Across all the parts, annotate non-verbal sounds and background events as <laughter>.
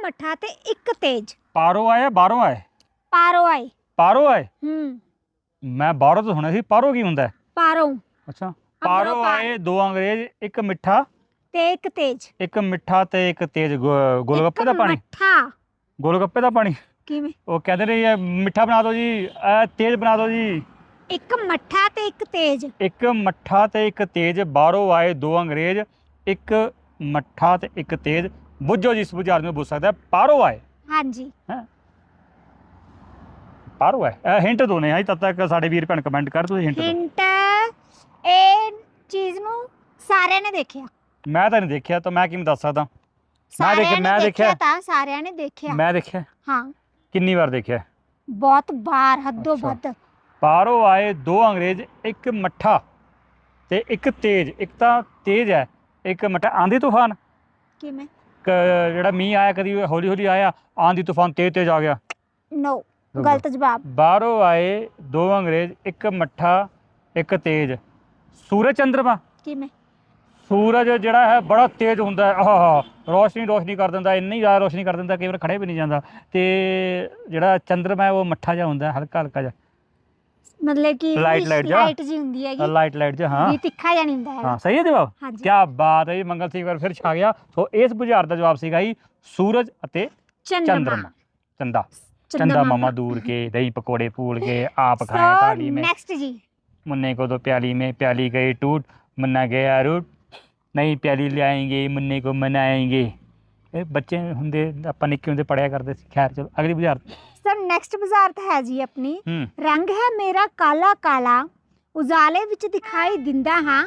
ਮੱਠਾ ਤੇ ਇੱਕ ਤੇਜ ਪਾਰੋ ਆਏ ਜਾਂ ਬਾਹਰੋਂ ਆਏ ਪਾਰੋ ਆਏ ਪਾਰੋ ਆਏ ਹੂੰ ਮੈਂ ਬਾਹਰੋਂ ਤਾਂ ਸੁਣਿਆ ਸੀ ਪਾਰੋ ਕੀ ਹੁੰਦਾ ਹੈ? ਪਾਰੋ ਅੱਛਾ ਪਾਰੋ ਪਾਰ। ਆਏ ਦੋ ਅੰਗਰੇਜ਼ ਇੱਕ ਮਿੱਠਾ ਤੇ ਇੱਕ ਤੇਜ ਇੱਕ ਮਿੱਠਾ ਤੇ ਇੱਕ ਤੇਜ਼ ਗੋ- ਗੋਲਗੱਪੇ ਦਾ ਇੱਕ ਪਾਣੀ ਮੱਠਾ ਗੋਲਗੱਪੇ ਦਾ ਪਾਣੀ ਕਿਵੇਂ ਉਹ ਕਹਿੰਦੇ ਨੇ ਇਹ ਮਿੱਠਾ ਬਣਾ ਦਿਓ ਜੀ ਇਹ ਤੇਜ਼ ਬਣਾ ਦਿਓ ਜੀ ਇੱਕ ਮੱਠਾ ਤੇ ਇੱਕ ਤੇਜ ਇੱਕ ਮੱਠਾ ਤੇ ਇੱਕ ਤੇਜ਼ ਬਾਹਰੋਂ ਆਏ ਦੋ ਅੰਗਰੇਜ਼ ਇੱਕ ਮੱਠਾ ਤੇ ਇੱਕ ਤੇਜ਼ ਬੁੱਝੋ ਜੀ ਇਸ ਬੁਝਾਰ ਨੂੰ ਬੁੱਝ ਸਕਦਾ ਹੈ। ਪਾਰੋ ਆਏ। ਹਾਂਜੀ। ਪਾਰੋ ਆਏ। ਇਹ ਹਿੰਟ ਦੋਨੇ ਆ ਤਦ ਤੱਕ ਸਾਡੇ ਵੀਰ ਭੈਣ ਕਮੈਂਟ ਕਰ ਤੁਸੀਂ ਹਿੰਟ ਹਿੰਟ ਇਹ ਚੀਜ਼ ਨੂੰ ਸਾਰਿਆਂ ਨੇ ਦੇਖਿਆ। ਮੈਂ ਤਾਂ ਨਹੀਂ ਦੇਖਿਆ ਤਾਂ ਮੈਂ ਕਿਵੇਂ ਦੱਸ ਸਕਦਾ? ਸਾਰਿਆਂ ਦੇਖਿਆ- ਨੇ ਮੈਂ ਦੇਖਿਆ ਦੇਖਿਆ। ਤਾਂ ਸਾਰਿਆਂ ਨੇ ਦੇਖਿਆ। ਮੈਂ ਦੇਖਿਆ? ਹਾਂ। ਕਿੰਨੀ ਵਾਰ ਦੇਖਿਆ? ਬਹੁਤ ਬਾਰ ਹੱਦੋਂ ਅੱਛਾ। ਵੱਧ। ਪਾਰੋ ਆਏ ਦੋ ਅੰਗਰੇਜ਼ ਇੱਕ ਮੱਠਾ ਤੇ ਇੱਕ ਤੇਜ਼। ਇੱਕ ਤਾਂ ਤੇਜ਼ ਹੈ ਇੱਕ ਮੱਠਾ। ਆਂਦੀ ਤੂਫਾਨ? ਕਿਵੇਂ? ਕ- ਜਿਹੜਾ ਮੀਂਹ ਆਇਆ ਕਦੀ ਹੌਲੀ ਹੌਲੀ ਆਇਆ ਆਂਦੀ ਤੂਫਾਨ ਤੇਜ਼ ਤੇਜ਼ ਆ ਗਿਆ। ਨੋ ਗਲਤ ਜਵਾਬ। ਬਾਹਰੋਂ ਆਏ ਦੋ ਅੰਗਰੇਜ਼ ਇੱਕ ਮੱਠਾ ਇੱਕ ਤੇਜ। ਸੂਰਜ ਚੰਦਰਮਾ। ਕਿਵੇਂ? ਸੂਰਜ ਜਿਹੜਾ ਹੈ ਬੜਾ ਤੇਜ਼ ਹੁੰਦਾ ਹੈ। ਆਹ ਰੋਸ਼ਨੀ ਰੋਸ਼ਨੀ ਕਰ ਦਿੰਦਾ ਇੰਨੀ ਜ਼ਿਆਦਾ ਰੋਸ਼ਨੀ ਕਰ ਦਿੰਦਾ ਕਈ ਵਾਰ ਖੜੇ ਵੀ ਨਹੀਂ ਜਾਂਦਾ। ਤੇ ਜਿਹੜਾ ਚੰਦਰਮਾ ਹੈ ਉਹ ਮੱਠਾ ਜਿਹਾ ਹੁੰਦਾ ਹੈ, ਹਲਕਾ ਹਲਕਾ ਜਿਹਾ। ਮਤਲਬ ਕਿ Light- light ਜਿਹਾ। ਲਾਈਟ ਜੀ ਹੁੰਦੀ ਹੈਗੀ ਲਾਈਟ ਲਾਈਟ ਜਿਹਾ ਹਾਂ ਵੀ ਤਿੱਖਾ ਜਿਹਾ ਨਹੀਂ ਹੁੰਦਾ ਹੈਗਾ ਹਾਂ ਸਹੀ ਹੈ ਜਵਾਬ ਹਾਂਜੀ ਕੀ ਬਾਤ ਹੈ ਜੀ ਮੰਗਲ ਸਿੰਘ ਵਾਰ ਫਿਰ ਛਾ ਗਿਆ ਸੋ ਇਸ ਬੁਝਾਰ ਦਾ ਜਵਾਬ ਸੀਗਾ ਜੀ ਸੂਰਜ ਅਤੇ ਚੰਦਰਮਾ ਚੰਦਾ ਚੰਦਾ ਮਾਮਾ ਦੂਰ ਕੇ ਦਹੀਂ ਪਕੌੜੇ ਫੂਲ ਕੇ ਆਪ ਖਾਏ थाली में ਨੈਕਸਟ ਜੀ मुन्ने को तो प्याली में प्याली गई टूट मुन्ना गया रूट ਨਹੀਂ ਪਿਆਲੀ ਲਿਆਏਂਗੇ ਮੁੰਨੇ ਕੋ ਮਨਾਏਂਗੇ ਇਹ ਬੱਚੇ ਹੁੰਦੇ ਆਪਾਂ ਨਿੱਕੇ ਹੁੰਦੇ ਪੜਿਆ ਕਰਦੇ ਸੀ। ਖੈਰ ਚਲੋ ਅਗਲੀ ਬੁਝਾਰ ਸਰ ਨੈਕਸਟ ਬਜ਼ਾਰਤ ਹੈ ਜੀ ਆਪਣੀ। ਹੂੰ। ਰੰਗ ਹੈ ਮੇਰਾ ਕਾਲਾ ਕਾਲਾ ਉਜਾਲੇ ਵਿੱਚ ਦਿਖਾਈ ਦਿੰਦਾ ਹਾਂ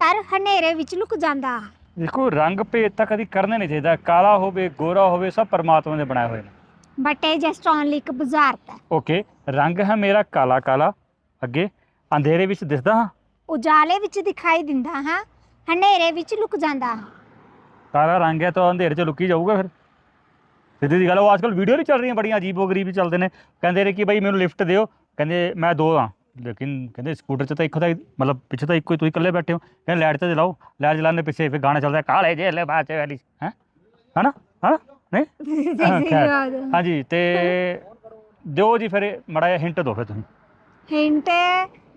ਪਰ ਹਨੇਰੇ ਵਿੱਚ ਲੁਕ ਜਾਂਦਾ ਹਾਂ। ਦੇਖੋ ਰੰਗ ਭੇਦ ਤਾਂ ਕਦੀ ਕਰਨਾ ਨਹੀਂ ਚਾਹੀਦਾ। ਕਾਲਾ ਹੋਵੇ ਗੋਰਾ ਹੋਵੇ ਸਭ ਪਰਮਾਤਮਾ ਦੇ ਬਣਾਏ ਹੋਏ ਨੇ। ਬਟ ਇਹ ਜਸਟ ਓਨਲੀ ਇੱਕ ਬਜ਼ਾਰਤ ਹੈ ਓਕੇ ਰੰਗ ਹੈ ਮੇਰਾ ਕਾਲਾ ਕਾਲਾ। ਅੱਗੇ ਅੰਧੇਰੇ ਵਿੱਚ ਦਿਸਦਾ ਹਾਂ। ਉਜਾਲੇ ਵਿੱਚ ਦਿਖਾਈ ਦਿੰਦਾ ਹਾਂ ਹਨੇਰੇ ਵਿੱਚ ਲੁਕ ਜਾਂਦਾ ਹਾਂ। ਕਾਲਾ ਰੰਗ ਹੈ ਤਾਂ ਅੰਧੇਰੇ 'ਚ ਲੁਕੀ ਜਾਊਗਾ ਫਿਰ। ਸਿੱਧੀ ਦੀ ਗੱਲ ਉਹ ਅੱਜਕੱਲ ਵੀਡੀਓ ਨਹੀਂ ਚੱਲ ਰਹੀਆਂ ਬੜੀਆਂ ਅਜੀਬੋ ਗਰੀਬ ਹੀ ਚੱਲਦੇ ਨੇ। ਕਹਿੰਦੇ ਨੇ ਕਿ ਭਾਈ ਮੈਨੂੰ ਲਿਫਟ ਦਿਓ। ਕਹਿੰਦੇ ਮੈਂ ਦੋ ਹਾਂ। ਲੇਕਿਨ ਕਹਿੰਦੇ ਸਕੂਟਰ 'ਚ ਤਾਂ ਇੱਕੋ ਦਾ ਹੀ- ਮਤਲਬ ਪਿੱਛੇ ਤਾਂ ਇੱਕੋ ਹੀ ਤੁਸੀਂ ਇਕੱਲੇ ਬੈਠੇ ਹੋ। ਕਹਿੰਦੇ ਲਾਈਟ ਤੇ ਚਲਾਓ ਲਾਈਟ ਚਲਾਉਣ ਦੇ ਪਿੱਛੇ ਫਿਰ ਗਾਣਾ ਚੱਲਦਾ ਕਾਲੇ ਜੇਲੇ ਬਾਚੇ ਵਾਲੀ। ਹੈ? ਹਨਾ? ਹਨਾ? ਨਹੀਂ? <laughs> ਸਹੀ ਖੈਰ। ਜਵਾਬ ਦਿਓ। ਹਾਂਜੀ ਤੇ ਦਿਓ ਜੀ ਫਿਰ ਮੜਾ ਜਿਹਾ ਹਿੰਟ ਦਿਓ ਫਿਰ ਤੁਸੀਂ। ਹਿੰਟ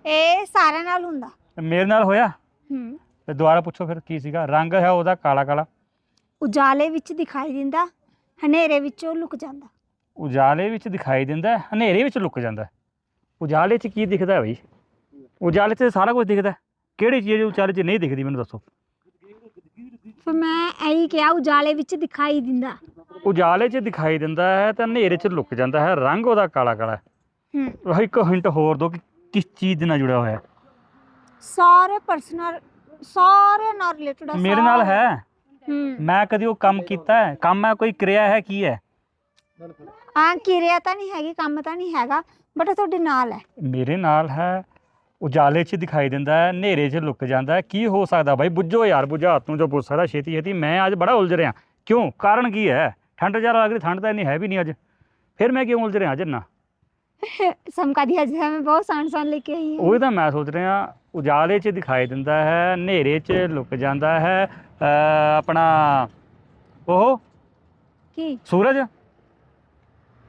ਇਹ ਸਾਰਿਆਂ ਨਾਲ ਹੁੰਦਾ। ਮੇਰੇ ਨਾਲ ਹੋਇਆ? ਹੂੰ। ਤੇ ਦੁਬਾਰਾ ਪੁੱਛੋ ਫਿਰ ਕੀ ਸੀਗਾ? ਰੰਗ ਹੈ ਉਹਦਾ ਕਾਲਾ ਕਾਲਾ ਉਜਾਲੇ ਵਿੱਚ ਦਿਖਾਈ ਦਿੰਦਾ ਹਨੇਰੇ ਵਿੱਚੋਂ ਲੁਕ ਜਾਂਦਾ। ਉਜਾਲੇ ਵਿੱਚ ਦਿਖਾਈ ਦਿੰਦਾ ਹੈ, ਹਨੇਰੇ ਵਿੱਚ ਲੁਕ ਜਾਂਦਾ। ਹੈ। ਉਜਾਲੇ 'ਚ ਕੀ ਦਿਖਦਾ ਹੈ ਬਈ? ਉਜਾਲੇ 'ਚ ਸਾਰਾ ਕੁਝ ਦਿਖਦਾ। ਹੈ। ਕਿਹੜੀ ਚੀਜ਼ ਉਜਾਲੇ 'ਚ ਨਹੀਂ ਦਿਖਦੀ ਮੈਨੂੰ ਦੱਸੋ। ਫਿਰ ਮੈਂ ਇਹੀ ਕਿਹਾ ਉਜਾਲੇ ਵਿੱਚ ਦਿਖਾਈ ਦਿੰਦਾ। ਉਜਾਲੇ 'ਚ ਦਿਖਾਈ ਦਿੰਦਾ ਹੈ ਤਾਂ ਹਨੇਰੇ 'ਚ ਲੁਕ ਜਾਂਦਾ ਹੈ। ਰੰਗ ਉਹਦਾ ਕਾਲਾ ਕਾਲਾ ਹੈ। ਹੂੰ। ਉਹ ਇੱਕ ਹਿੰਟ ਹੋਰ ਦਿਓ ਕਿ ਕਿਸ ਚੀਜ਼ ਦੇ ਨਾਲ ਜੁੜਿਆ ਹੋਇਆ ਹੈ। ਸਾਰੇ ਪਰਸਨਲ ਸਾਰੇ ਨਾਲ ਰਿਲੇਟਡ ਮੇਰੇ ਨਾਲ ਹੈ। ਹੂੰ। ਮੈਂ ਕਦੀ ਉਹ ਕੰਮ ਕੀਤਾ ਹੈ? ਕੰਮ ਹੈ ਕੋਈ ਕਿਰਿਆ ਹੈ ਕੀ ਹੈ? ਹਾਂ ਕਿਰਿਆ ਤਾਂ ਨਹੀਂ ਹੈਗੀ ਕੰਮ ਤਾਂ ਨਹੀਂ ਹੈਗਾ ਬਟ ਤੁਹਾਡੇ ਨਾਲ ਹੈ। ਮੇਰੇ ਨਾਲ ਹੈ ਉਜਾਲੇ 'ਚ ਦਿਖਾਈ ਦਿੰਦਾ ਹੈ ਹਨੇਰੇ 'ਚ ਲੁਕ ਜਾਂਦਾ ਹੈ ਕੀ ਹੋ ਸਕਦਾ ਬਾਈ? ਬੁੱਝੋ ਯਾਰ ਬੁਝਾਤ ਨੂੰ ਜੋ ਪੁੱਛ ਸਕਦਾ ਛੇਤੀ ਛੇਤੀ ਮੈਂ ਅੱਜ ਬੜਾ ਉਲਝ ਰਿਹਾ। ਕਿਉਂ? ਕਾਰਨ ਕੀ ਹੈ? ਠੰਡ ਜ਼ਿਆਦਾ ਲੱਗ ਰਹੀ ਠੰਡ ਤਾਂ ਇੰਨੀ ਹੈ ਵੀ ਨਹੀਂ ਅੱਜ। ਫਿਰ ਮੈਂ ਕਿਉਂ ਉਲਝ ਰਿਹਾ ਅੱਜ ਇੰਨਾ? <laughs> ਸਮਕਾ ਦੀ ਅੱਜ ਮੈਂ ਬਹੁਤ ਸਾਨ ਸਾਨ ਲੈ ਕੇ ਆਈ ਹਾਂ। ਉਹੀ ਤਾਂ ਮੈਂ ਸੋਚ ਰਿਹਾ ਉਜਾਲੇ 'ਚ ਦਿਖਾਈ ਦਿੰਦਾ ਹੈ ਹਨੇਰੇ 'ਚ ਲੁਕ ਜਾਂਦਾ ਹੈ ਆਪਣਾ ਉਹ ਕੀ? ਸੂਰਜ?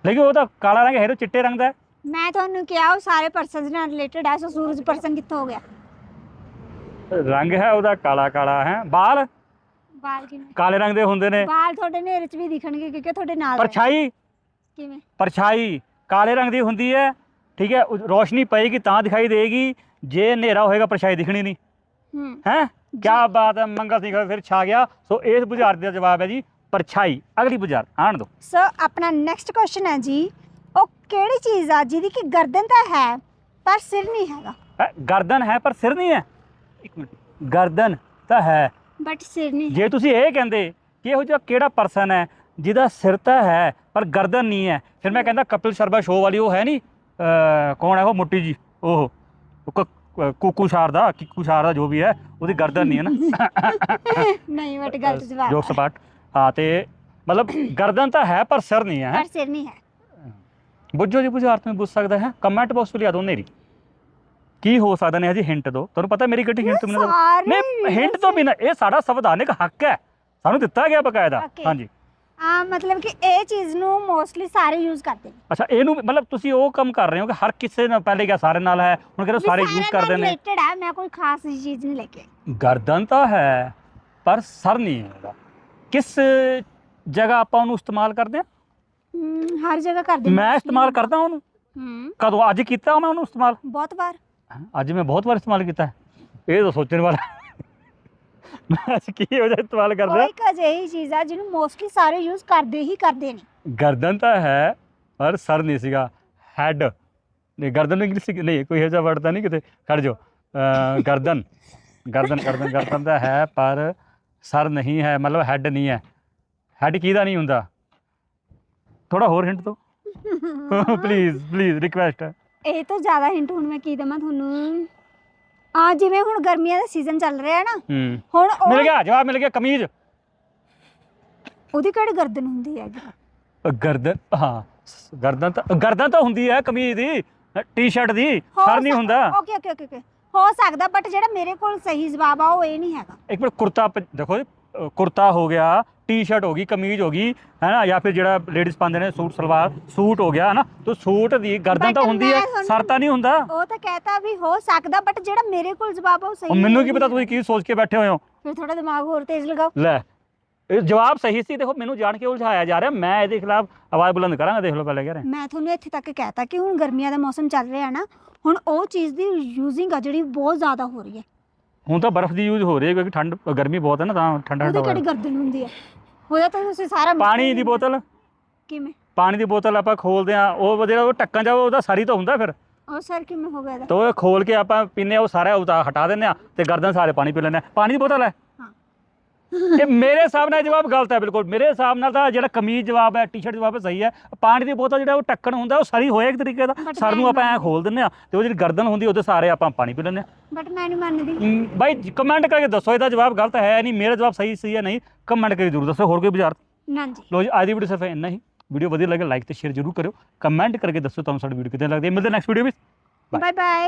ਲੇਕਿਨ ਉਹ ਤਾਂ ਕਾਲਾ ਰੰਗ ਹੈ ਉਹ ਚਿੱਟੇ ਰੰਗ ਦਾ ਹੈ। ਮੈਂ ਤੁਹਾਨੂੰ ਕਿਹਾ ਉਹ ਸਾਰੇ ਪਰਸਨਸ ਨਾਲ ਰਿਲੇਟਡ ਹੈ ਸੋ ਸੂਰਜ ਪਰਸਨ ਕਿੱਥੋਂ ਹੋ ਗਿਆ? ਰੰਗ ਹੈ ਉਹਦਾ ਕਾਲਾ ਕਾਲਾ ਹੈ। ਬਾਲ? ਬਾਲ ਕਿਵੇਂ? ਕਾਲੇ ਰੰਗ ਦੇ ਹੁੰਦੇ ਨੇ। ਬਾਲ ਤੁਹਾਡੇ ਨੇਰੇ 'ਚ ਵੀ ਦਿਖਣਗੇ ਕਿਉਂਕਿ ਤੁਹਾਡੇ ਨਾਲ ਹੈ। ਪਰਛਾਈ? ਕਿਵੇਂ? ਪਰਛਾਈ। ਕਾਲੇ ਰੰਗ ਦੀ ਹੁੰਦੀ ਹੈ ਠੀਕ ਹੈ ਉਹ ਰੋਸ਼ਨੀ ਪਏਗੀ ਤਾਂ ਦਿਖਾਈ ਦੇਗੀ ਜੇ ਹਨੇਰਾ ਹੋਏਗਾ ਪਰਛਾਈ ਦਿਖਣੀ ਨਹੀਂ। ਹੂੰ। ਹੈ? ਕੀ ਬਾਤ ਹੈ ਮੰਗਲ ਸਿੰਘ ਫਿਰ ਛਾ ਗਿਆ। ਸੋ ਇਸ ਬੁਝਾਰ ਦਾ ਜਵਾਬ ਹੈ ਜੀ ਪਰਛਾਈ। ਅਗਲੀ ਬੁਝਾਰ ਆਣ ਦੋ ਸੋ ਆਪਣਾ ਨੈਕਸਟ ਕੁਐਸਚਨ ਹੈ ਜੀ ਉਹ ਕਿਹੜੀ ਚੀਜ਼ ਆ ਜਿਹਦੀ ਕਿ ਗਰਦਨ ਤਾਂ ਹੈ ਪਰ ਸਿਰ ਨਹੀਂ ਹੈਗਾ? ਗਰਦਨ ਹੈ ਪਰ ਸਿਰ ਨਹੀਂ ਹੈ? ਇੱਕ ਮਿੰਟ ਗਰਦਨ ਤਾਂ ਹੈ। ਬਟ ਸਿਰ ਨਹੀਂ ਜੇ ਤੁਸੀਂ ਇਹ ਕਹਿੰਦੇ ਕਿ ਇਹੋ ਜਿਹਾ ਕਿਹੜਾ ਪਰਸਨ ਹੈ ਜਿਹਦਾ ਸਿਰ ਤਾਂ ਹੈ ਪਰ ਗਰਦਨ ਨਹੀਂ ਹੈ। ਫਿਰ ਮੈਂ ਕਹਿੰਦਾ ਕਪਿਲ ਸ਼ਰਮਾ ਸ਼ੋਅ ਵਾਲੀ ਉਹ ਹੈ ਨਹੀਂ ਕੌਣ ਹੈ ਉਹ? ਮੁੱਟੀ ਜੀ। ਉਹ ਉਹ ਕ- ਅਹ ਕੁੱਕੂ ਸ਼ਾਰਦਾ ਕਿੱਕੂ ਸ਼ਾਰਦਾ ਜੋ ਵੀ ਹੈ ਉਹਦੀ ਗਰਦਨ ਨਹੀਂ ਹੈ ਨਾ। <laughs> ਨਹੀਂ ਬਟ ਗਲਤ ਜਵਾਬ। ਜੋਕ। ਸਪਾਟ ਹਾਂ ਤੇ ਮਤਲਬ ਗਰਦਨ ਤਾਂ ਹੈ ਪਰ ਸਿਰ ਨਹੀਂ ਹੈ। ਪਰ ਸਿਰ ਨਹੀਂ ਹੈ। ਬੁੱਝੋ ਜੀ ਬੁਝਾਰਤ में ਪੁੱਛ ਸਕਦਾ ਹੈ। ਕਮੈਂਟ ਬਾਕਸ ਵਿੱਚ ਲਿਆ ਦੋ ਨੇਰੀ ਕੀ ਹੋ ਸਕਦਾ ਨੇ ਹજી ਹਿੰਟ ਦੋ ਤੁਹਾਨੂੰ ਪਤਾ ਮੇਰੀ ਗੱਡੀ ਹਿੰਟ ਤੋਂ ਬਿਨਾਂ ਸਾਰੇ ਨਹੀਂ ਹਿੰਟ ਤੋਂ ਬਿਨਾਂ ਇਹ ਸਾਡਾ ਸੰਵਿਧਾਨਿਕ ਹੱਕ ਹੈ। ਸਾਨੂੰ ਦਿੱਤਾ ਗਿਆ ਬਕਾਇਦਾ. ਹਾਂਜੀ। ਆ ਮਤਲਬ ਕਿ ਇਹ ਚੀਜ਼ ਨੂੰ ਮੋਸਟਲੀ ਸਾਰੇ ਯੂਜ਼ ਕਰਦੇ ਨੇ। ਅੱਛਾ ਇਹਨੂੰ ਮਤਲਬ ਤੁਸੀਂ ਉਹ ਕੰਮ ਕਰ ਰਹੇ ਹੋ ਕਿ ਹਰ ਕਿਸੇ ਨਾਲ ਪਹਿਲੇ ਕਿਹਾ ਸਾਰੇ ਨਾਲ ਹੈ ਹੁਣ ਕਹਿੰਦੇ ਸਾਰੇ ਯੂਜ਼ ਕਰਦੇ ਨੇ। ਰਿਲੇਟਡ ਹੈ ਮੈਂ ਕੋਈ ਖਾਸ ਚੀਜ਼ ਨਹੀਂ ਲੈ ਕੇ ਆਈ। ਗਰਦਨ ਤਾਂ ਹੈ ਪਰ ਸਰ ਨਹੀਂ ਹੈ ਇਹਦਾ। ਕਿਸ ਜਗ੍ਹਾ ਆਪਾਂ ਉਹਨੂੰ ਇਸਤੇਮਾਲ ਕਰਦੇ ਆ ਹਮ, ਹਰ ਜਗ੍ਹਾ ਕਰਦੇ ਨੇ ਮੈਂ। ਇਸਤੇਮਾਲ ਕਰਦਾ ਉਹਨੂੰ? ਹਮ। ਕਦੋਂ ਅੱਜ ਕੀਤਾ ਮੈਂ ਉਹਨੂੰ ਇਸਤੇਮਾਲ? ਬਹੁਤ ਵਾਰ। ਅੱਜ ਮੈਂ ਬਹੁਤ ਵਾਰ ਇਸਤੇਮਾਲ ਕੀਤਾ। ਹੈ। ਇਹ ਤਾਂ ਸੋਚਣ ਵਾਲਾ ਅੱਜ ਕੀ ਹੋ ਜਾ ਇਸਤੇਮਾਲ ਕਰਦਾ? ਇੱਕ ਅਜਿਹੀ ਚੀਜ਼ ਆ ਜਿਹਨੂੰ ਮੋਸਟਲੀ ਸਾਰੇ ਯੂਜ਼ ਕਰਦੇ ਹੀ ਕਰਦੇ ਨੇ। ਗਰਦਨ ਤਾਂ ਹੈ ਪਰ ਸਰ ਨਹੀਂ ਸੀਗਾ। ਹੈਡ ਨਹੀਂ ਗਰਦਨ ਇੰਗਲਿਸ਼ ਨਹੀਂ ਕੋਈ ਇਹੋ ਜਿਹਾ ਵਰਡ ਤਾਂ ਨਹੀਂ ਕਿਤੇ। ਖੜ ਜਾਓ। ਅਹ ਗਰਦਨ। ਗਰਦਨ ਗਰਦਨ ਗਰਦਨ ਤਾਂ ਹੈ ਪਰ ਸਰ ਨਹੀਂ ਹੈ ਮਤਲਬ ਹੈਡ ਨਹੀਂ ਹੈ। ਹੈਡ ਕਿਹਦਾ ਨਹੀਂ ਹੁੰਦਾ? ਥੋੜਾ ਹੋਰ ਹਿੰਟ ਦਿਓ। ਪਲੀਜ਼ ਪਲੀਜ਼ ਰਿਕਵੈਸਟ ਹੈ ਇਹ ਤੋਂ ਜ਼ਿਆਦਾ ਹਿੰਟ ਹੁਣ ਮੈਂ ਕੀ ਦਵਾਂ ਤੁਹਾਨੂੰ? ਆ ਜਿਵੇਂ ਹੁਣ ਗਰਮੀਆਂ ਦਾ ਸੀਜ਼ਨ ਚੱਲ ਰਿਹਾ ਨਾ ਹੂੰ। ਹੁਣ ਉਹ- ਮਿਲ ਗਿਆ ਜਵਾਬ ਮਿਲ ਗਿਆ ਕਮੀਜ਼। ਉਹਦੀ ਕਿਹੜੀ ਗਰਦਨ ਹੁੰਦੀ ਹੈਗੀ ਅ, ਗਰਦਨ ਹਾਂ ਸ- ਗਰਦਨ ਤਾਂ ਗਰਦਨ ਤਾਂ ਹੁੰਦੀ ਹੈ ਕਮੀਜ਼ ਦੀ ਟੀ-ਸ਼ਰਟ ਦੀ ਸਰ ਨਹੀਂ ਹੁੰਦਾ। Okay okay okay okay. ਹੋ ਸਕਦਾ ਬਟ ਜਿਹੜਾ ਮੇਰੇ ਕੋਲ ਸਹੀ ਜਵਾਬ ਆ ਉਹ ਇਹ ਨਹੀਂ ਹੈਗਾ। ਇੱਕ ਮਿੰਟ ਕੁਰਤਾ ਪ- ਦੇਖੋ ਅ, ਕੁਰਤਾ ਹੋ ਗਿਆ ਟੀ-ਸ਼ਰਟ ਹੋ ਗਈ ਕਮੀਜ਼ ਹੋ ਗਈ ਹੈ ਨਾ ਜਾਂ ਫਿਰ ਜਿਹੜਾ ਲੇਡੀਜ਼ ਪਾਉਂਦੇ ਨੇ ਸੂਟ ਸਲਵਾਰ ਸੂਟ ਹੋ ਗਿਆ ਹੈ ਨਾ ਤਾਂ ਸੂਟ ਦੀ ਗਰਦਨ ਤਾਂ ਹੁੰਦੀ ਹੈ ਸਰ ਤਾਂ ਨਹੀਂ ਹੁੰਦਾ। ਉਹ ਤਾਂ ਕਹਤਾ ਵੀ ਹੋ ਸਕਦਾ ਬਟ ਜਿਹੜਾ ਮੇਰੇ ਕੋਲ ਜਵਾਬ ਆ ਉਹ ਸਹੀ ਮੈਨੂੰ ਕੀ ਪਤਾ ਤੁਸੀਂ ਕੀ ਸੋਚ ਕੇ ਬੈਠੇ ਹੋਏ ਹੋ? ਫਿਰ ਥੋੜਾ ਦਿਮਾਗ ਹੋਰ ਤੇਜ਼ ਲਗਾਓ। ਲੈ ਇਹ ਜਵਾਬ ਸਹੀ ਸੀ ਦੇਖੋ ਮੈਨੂੰ ਜਾਣ ਕੇ ਉਲਝਾਇਆ ਜਾ ਰਿਹਾ ਮੈਂ ਇਹਦੇ ਖਿਲਾਫ ਆਵਾਜ਼ ਬੁਲੰਦ ਕਰਾਂਗਾ ਦੇਖ ਲਓ ਪਹਿਲੇ ਕਹਿ ਰਹੇ। ਮੈਂ ਤੁਹਾਨੂੰ ਇੱਥੇ ਤੱਕ ਕਹਿਤਾ ਕਿ ਹੁਣ ਗਰਮੀਆਂ ਦਾ ਮੌਸਮ ਚੱਲ ਰਿਹਾ ਨਾ ਹੁਣ ਉਹ ਚੀਜ਼ ਦੀ ਯੂਜ਼ਿੰਗ ਆ ਜਿਹੜੀ ਬਹੁਤ ਜ਼ਿਆਦਾ ਹੋ ਰਹੀ ਹੈ। ਹੁਣ ਤਾਂ ਬਰਫ਼ ਦੀ ਯੂਜ਼ ਹੋ ਰਹੀ ਹੈ ਕਿਉਂਕਿ ਠੰਡ ਗਰਮੀ ਬਹੁਤ ਹੈ ਨਾ ਤਾਂ ਠੰਡਾ ਉਹਦੀ ਠੰਡਾ ਕਿਹੜੀ ਗਰਦਨ ਹੁੰਦੀ ਹੈ? ਉਹਦਾ ਤਾਂ ਤੁਸੀਂ ਸਾਰਾ ਪਾਣੀ ਦੀ ਬੋਤਲ? ਕਿਵੇਂ? ਪਾਣੀ ਦੀ ਬੋਤਲ ਆਪਾਂ ਖੋਲਦੇ ਆ ਉਹ ਜਿਹੜਾ ਉਹ ਢੱਕਣ ਜਾ ਉਹਦਾ ਸਾਰੀ ਤਾਂ ਹੁੰਦਾ ਫਿਰ। ਉਹ ਸਰ ਕਿਵੇਂ ਹੋ ਗਿਆ ਤਾਂ ਉਹ ਖੋਲ ਕੇ ਆਪਾਂ ਪੀਨੇ ਉਹ ਸਾਰਾ ਉਤਾ ਹਟਾ ਦਿੰਦੇ ਆ ਤੇ ਗਰਦਨ ਸਾਰੇ ਪਾਣੀ ਪੀ ਲੈਂਦੇ ਆ ਪਾਣੀ ਦੀ ਬੋਤਲ ਹਾਂ। ਇਹ ਮੇਰੇ ਹਿਸਾਬ ਨਾਲ ਇਹ ਜਵਾਬ ਗਲਤ ਹੈ ਬਿਲਕੁਲ। ਮੇਰੇ ਹਿਸਾਬ ਨਾਲ ਤਾਂ ਜਿਹੜਾ ਕਮੀਜ਼ ਜਵਾਬ ਹੈ ਟੀ-ਸ਼ਰਟ ਜਵਾਬ ਹੈ ਸਹੀ ਹੈ। ਪਾਣੀ ਦੀ ਬੋਤਲ ਜਿਹੜਾ ਉਹ ਢੱਕਣ ਹੁੰਦਾ ਉਹ ਸਾਰੀ ਹੋਇਆ ਇੱਕ ਤਰੀਕੇ ਦਾ। But ਸਰ ਨੂੰ ਮੈਂ ਆਪਾਂ ਐ। ਖੋਲ ਦਿੰਦੇ ਆ ਤੇ ਉਹ ਜਿਹੜੀ ਗਰਦਨ ਹੁੰਦੀ ਉਹਦੇ ਸਾਰੇ ਆਪਾਂ ਪਾਣੀ ਪੀ ਲੈਂਦੇ ਆ ਬਟ ਮੈਂ ਨਹੀਂ ਮੰਨਦੀ। ਹਮ, ਬਾਈ ਕਮੈਂਟ ਕਰਕੇ ਦੱਸੋ ਇਹਦਾ ਜਵਾਬ ਗਲਤ ਹੈ ਨਹੀਂ? ਮੇਰਾ ਜਵਾਬ ਸਹੀ ਸੀ ਜਾਂ ਨਹੀਂ? ਕਮੈਂਟ ਕਰਕੇ ਜ਼ਰੂਰ ਦੱਸੋ ਹੋਰ ਕੋਈ ਵਿਚਾਰ ਨਾ ਜੀ ਲੋ ਜੀ ਅੱਜ ਦੀ ਵੀਡੀਓ ਸਿਰਫ ਇੰਨਾ ਹੀ। ਵੀਡੀਓ ਵਧੀਆ ਲੱਗੇ ਲਾਈਕ ਤੇ ਸ਼ੇਅਰ ਜ਼ਰੂਰ ਕਰਿਓ। ਕਮੈਂਟ ਕਰਕੇ ਦੱਸੋ ਤੁਹਾਨੂੰ ਸਾਡੀ ਵੀਡੀਓ ਕਿਦਾਂ ਲੱਗਦੀ ਹੈ। ਮਿਲਦੇ ਨੈਕਸਟ ਵੀਡੀਓ ਵਿੱਚ। Bye. Bye bye